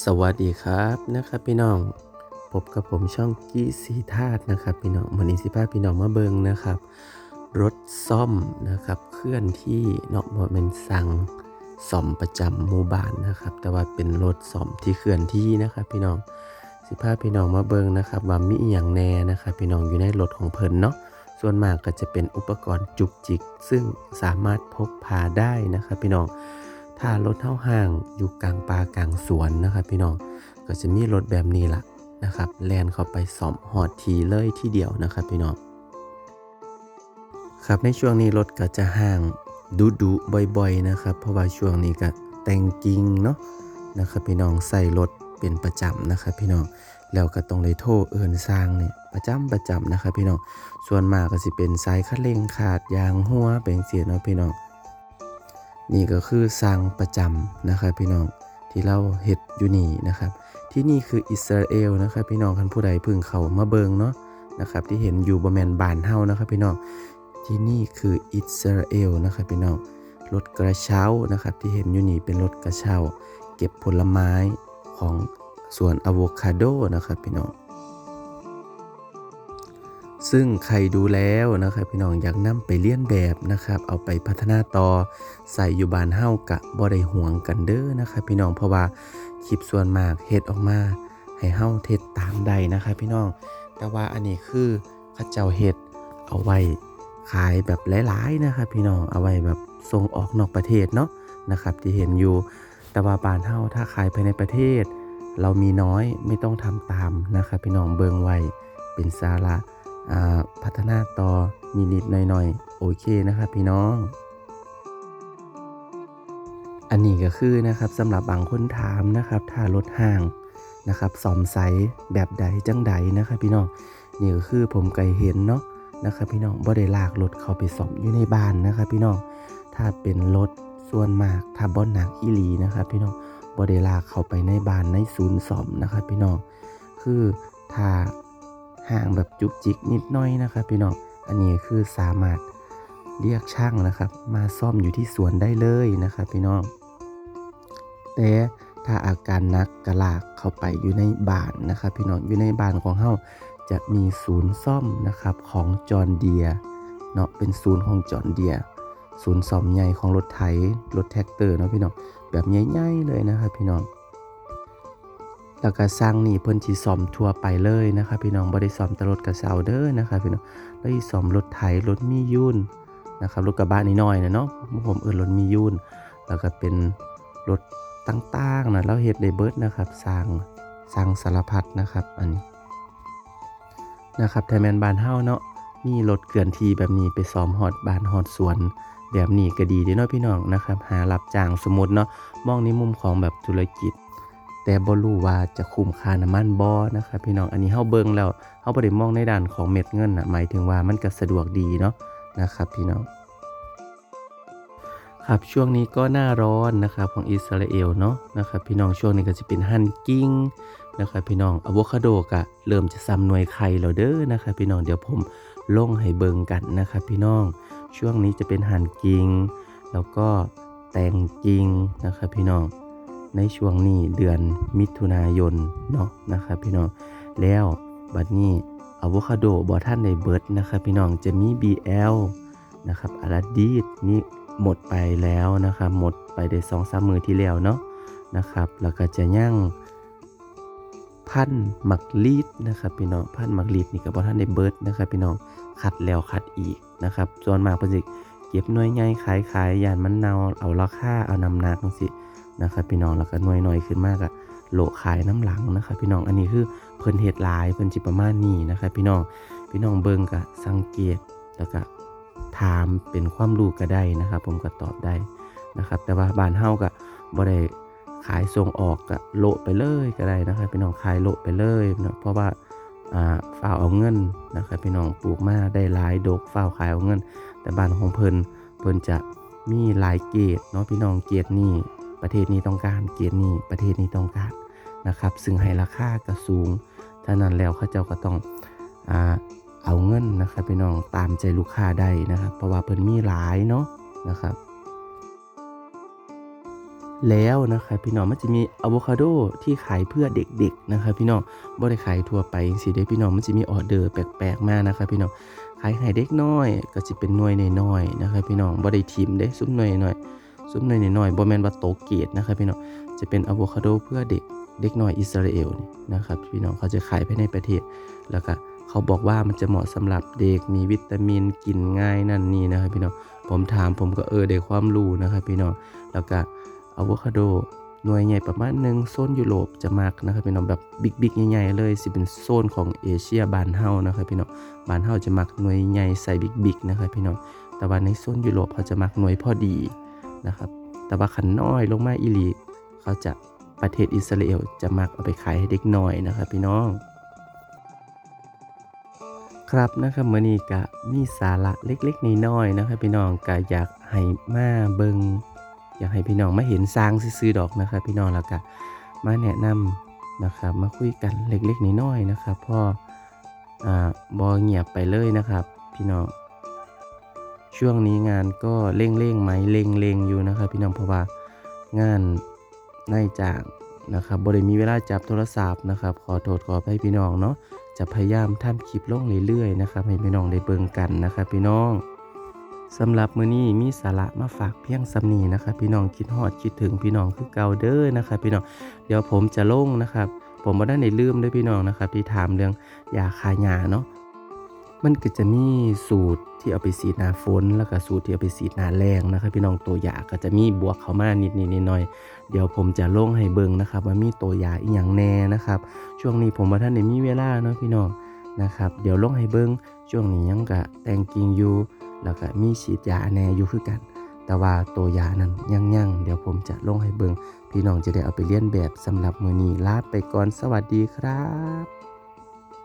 สวัสดีครับนะครับพี่น้องพบกับผมช่องกี้สีธาตุนะครับพี่น้องวันนี้สิพาพี่น้องมาเบิงนะครับ รถซ่อมนะครับเคลื่อนที่เนาะบ่เป็นสั่งซ่อมประจำหมู่บ้านนะครับ แต่ว่าเป็นรถซ่อมที่เคลื่อนที่นะครับ พี่น้องสิพาพี่น้องมาเบิงนะครับว่ามีอหย่างแน่นะครับพี่น้องอยู่ในรถของเพิ่นเนาะส่วนมากก็จะเป็นอุปกรณ์จุกจิก ซึ่งสามารถพกพาได้นะครับพี่น้อง ถ้ารถเท่าห่างอยู่กลางป่ากลางสวนนะครับพี่น้องก็จะมีรถแบบนี้ละนะครับแลนเข้าไปสอมหอดทีเลยที่เดียวนะครับพี่น้องครับในช่วงนี้รถก็จะห่างดุดุบ่อยๆนะครับ เพราะว่าช่วงนี้ก็แต่งจริงเนาะนะครับพี่น้องใส่รถเป็นประจำนะครับพี่น้องแล้วก็ต้องเลยโทรเอินสร้างเนี่ยประจำประจำนะครับพี่น้องส่วนมากก็สิเป็นสายคัดเร่งขาดยางหัวเป็นเสียเนาะพี่น้อง นี่ก็คือสร้างประจำนะครับพี่น้องที่เราเฮ็ดอยู่นี่นะครับ ที่นี่คืออิสราเอลนะครับพี่น้องคันผู้ใดพึ่งเขามาเบิงเนาะนะครับที่เห็นอยู่บะแมนบานเฮานะครับพี่น้องที่นี่คืออิสราเอลนะครับพี่น้องรถกระเช้านะครับที่เห็นอยู่นี่เป็นรถกระเช้า เก็บผลไม้ของสวนอะโวคาโดนะครับพี่น้อง ซึ่งใครดูแล้วนะครับพี่น้องอยากนำไปเลียนแบบนะครับ เอาไปพัฒนาต่อใส่อยู่บ้านเฮ้ากะบ่ได้ห่วงกันเด้อนะครับพี่น้องเพราะว่าคลิปส่วนมากเฮ็ดออกมาให้เฮ้าเทศตามใดนะครับพี่น้อง แต่ว่าอันนี้คือเขาเจ้าเฮ็ดเอาไว้ขายแบบหลายๆนะครับพี่น้องเอาไว้แบบส่งออกนอกประเทศเนาะนะครับที่เห็นอยู่แต่ว่าบานเฮ้าถ้าขายภายในประเทศ เรามีน้อยไม่ต้องทำตามนะครับพี่น้องเบิงไว้เป็นสาระอ่า พัฒนาต่อนิดๆหน่อยๆ โอเคนะครับพี่น้อง อันนี้ก็คือนะครับสำหรับบางคนถามนะครับ ถ้ารถห่างนะครับสอมไซแบบใดจังใดนะครับพี่น้องนี่ก็คือผมไกเห็นเนาะนะครับพี่น้องบ่ได้ลากรถเข้าไปสอมอยู่ในบ้านนะครับพี่น้องถ้าเป็นรถส่วนมากถ้าบ่หนักอีหลีนะครับ พี่น้องบ่ได้ลากเข้าไปในบ้านในศูนย์สอมนะครับพี่น้องคือถ้า ห่างแบบจุกจิกนิดน้อยนะครับพี่น้องอันนี้คือสามารถเรียกช่างนะครับ มาซ่อมอยู่ที่สวนได้เลยนะครับพี่น้องแต่ถ้าอาการนักกระลากเข้าไปอยู่ในบ้านนะครับพี่น้องอยู่ในบ้านของเฮาจะมีศูนย์ซ่อมนะครับของจอร์เดียเนาะเป็นศูนย์ของจอร์เดียศูนย์ซ่อมใหญ่ของรถไถรถแท็กเตอร์เนาะพี่น้องแบบใหญ่ๆเลยนะครับพี่น้อง แล้วก็สร้างนี่เพิ่นสิซ่อมทั่วไปเลยนะครับพี่น้องบ่ได้ซ่อมแต่รถกระเซาเด้อนะครับพี่น้องแล้วสิซ่อมรถไถรถมียุ่นนะครับรถกระบะนิดหน่อยนะเนาะผมเอิ้นรถมียุ่นแล้วก็เป็นรถต่างๆนะเราเฮ็ดได้เบิดนะครับสร้างสร้างสารพัดนะครับอันนี้นะครับไทยแมนบานเฮาเนาะมีรถเกลื่อนทีแบบนี้ไปซ่อมฮอดบานฮอดสวน แบบนี้ก็ดีเด้เนาะพี่น้องนะครับ หารับจ้างสมมุติเนาะมองในมุมของแบบธุรกิจ แต่บ่รู้ว่าจะคุ้มค่าน้ำมันบ่นะครับพี่น้องอันนี้เฮาเบิ่งแล้วเฮาบ่ได้มองในด้านของเม็ดเงินนะหมายถึงว่ามันก็สะดวกดีเนาะนะครับพี่น้องครับช่วงนี้ก็หน้าร้อนนะครับของอิสราเอลเนาะนะครับพี่น้องช่วงนี้ก็จะเป็นฮันกิ้งนะครับพี่น้องอะโวคาโดก็เริ่มจะซ้ำหน่วยไข่แล้วเด้อนะครับพี่น้องเดี๋ยวผมลงให้เบิ่งกันนะครับพี่น้องช่วงนี้จะเป็นฮันกิ้งแล้วก็แตงกิ้งนะครับพี่น้อง ในช่วงนี้เดือนมิถุนายนเนาะนะครับพี่น้องแล้วบัดนี้อะโวคาโดบอท่านในเบิร์ดนะครับพี่น้องจะมี BL นะครับอาราดีดนี่หมดไปแล้วนะครับหมดไปได้สองสามมือที่แล้วเนาะนะครับแล้วก็จะย่างพันหมักลีดนะครับพี่น้องพันหมักลีดนี่ก็บบอท่านในเบิร์ดนะครับพี่น้องคัดแล้วคัดอีกนะครับส่วนมากเพิ่นสิเก็บน่วยใหญ่ขายขายยานมันเนาเอาราคาเอานำหนักจังซี่ นะครับพี่น้องแล้วก็หน่วยหน่อยขึ้นมากอะโหลขายน้ำหลังนะครับพี่น้องอันนี้คือเพิ่นเฮ็ดหลายเพิ่นจิประมาณนี้นะครับพี่น้องพี่น้องเบิ่งก็สังเกตแล้วก็ถามเป็นความรู้ก็ได้นะครับ ผมก็ตอบได้นะครับ แต่ว่าบ้านเฮาก็บ่ได้ขายส่งออกก็โลไปเลยก็ได้นะครับ พี่น้องขายโลไปเลยเนาะเพราะว่าอ่าฝ้าวเอาเงินนะครับพี่น้องปลูกมาได้หลายดอกฝ้าวขายเอาเงิน แต่บ้านของเพิ่นเพิ่นจะมีหลายเกรดเนาะพี่น้องเกรดนี่ ประเทศนี้ต้องการเกียรตินี้ประเทศนี้ต้องการนะครับ ซึ่งให้ราคาก็สูงฉะนั้นแล้วเขาเจ้าก็ต้องอเอาเงินนะครับพี่น้องตามใจลูกค้าได้นะครับเพราะว่าเพิ่นมีหลายเนาะนะครับแล้วนะครับพี่น้องมันจะมีอะโวคาโดที่ขายเพื่อเด็กๆนะครับพี่น้องบ่ได้ขายทั่วไปจังซี่เด้พี่น้องมันจะมีออเดอร์แปลกๆมานะครับพี่น้องขายให้เด็กน้อยก็สิเป็นหน่วยน้อยๆนะครับพี่น้องบ่ได้ทิมเด้ซุ้มหน่วยน้อย ซุ้มหน่วยน้อยๆบ่แมนว่าโตเกรดนะครับพี่น้องจะเป็นอะโวคาโดเพื่อเด็กเด็กน้อยอิสราเอลนี่นะครับพี่น้องเขาจะขายภายในประเทศแล้วก็เขาบอกว่ามันจะเหมาะสำหรับเด็กมีวิตามินกินง่ายนั่นนี่นะครับพี่น้องผมถามผมก็เออได้ความรู้นะครับพี่น้องแล้วก็อะโวคาโดหน่วยใหญ่ประมาณหนึ่งโซนยุโรปจะมักนะครับพี่น้องแบบบิ๊กๆใหญ่ๆเลยสิเป็นโซนของเอเชียบานเฮานะครับพี่น้องบานเฮาจะมักหน่วยใหญ่ใส่บิ๊กๆนะครับพี่น้องแต่ว่าในโซนยุโรปเขาจะมักหน่วยพอดี นะครับ แต่ว่าขันน้อยลงมาอีหลีเขาจะประเทศอิสราเอลจะมักเอาไปขายให้เด็กน้อยนะครับ พี่น้อง ครับนะครับมื้อนี้ก็มีสาระเล็กๆน้อยๆนะครับ พี่น้องก็อยากให้มาเบิงอยากให้พี่น้องมาเห็นสร้างซื่อดอกนะครับ พี่น้องแล้วก็มาแนะนำนะครับมาคุยกันเล็กๆน้อยๆนะครับพ่ออ่าบ่เงียบไปเลยนะครับ พี่น้อง ช่วงนี้งานก็เร่งๆไหมเร่งๆอยู่นะครับพี่น้องเพราะว่างานนายจ้างนะครับบ่ได้มีเวลาจับโทรศัพท์นะครับ ขอโทษขออภัยพี่น้องเนาะจะพยายามทำคลิปลงเรื่อยๆนะครับให้พี่น้องได้เบิ่งกันนะครับพี่น้องสำหรับมื้อนี้มีสาระมาฝากเพียงสำนีนะครับพี่น้องคิดฮอดคิดถึงพี่น้องคือเก่าเด้อนะครับพี่น้องเดี๋ยวผมจะลงนะครับ ผมบ่ได้ในลืมเด้วยพี่น้องนะครับที่ถามเรื่องยาคาหญ้าเนาะ มันก็จะมีสูตรที่เอาไปสีดหน้าฝน แล้วก็สูตรที่เอาไปสีดหน้าแรงนะครับ พี่น้องตัวยาก็จะมีบวกเข้ามานิดๆหน่อยเดี๋ยวผมจะลงให้เบิ่งนะครับ ว่ามีตัวยาอีหยังแน่นะครับ ช่วงนี้ผมว่าท่านได้มีเวลาเนาะพี่น้องนะครับ เดี๋ยวลงให้เบิ้งช่วงนี้ยังกะแต่งกิงอยู่แล้วก็มีฉีดยาแน่อยู่คือกัน แต่ว่าตัวยานั้นยังยังเดี๋ยวผมจะลงให้เบิ้งพี่น้องจะได้เอาไปเลียนแบบสำหรับมือนี้ลาไปก่อนสวัสดีครับ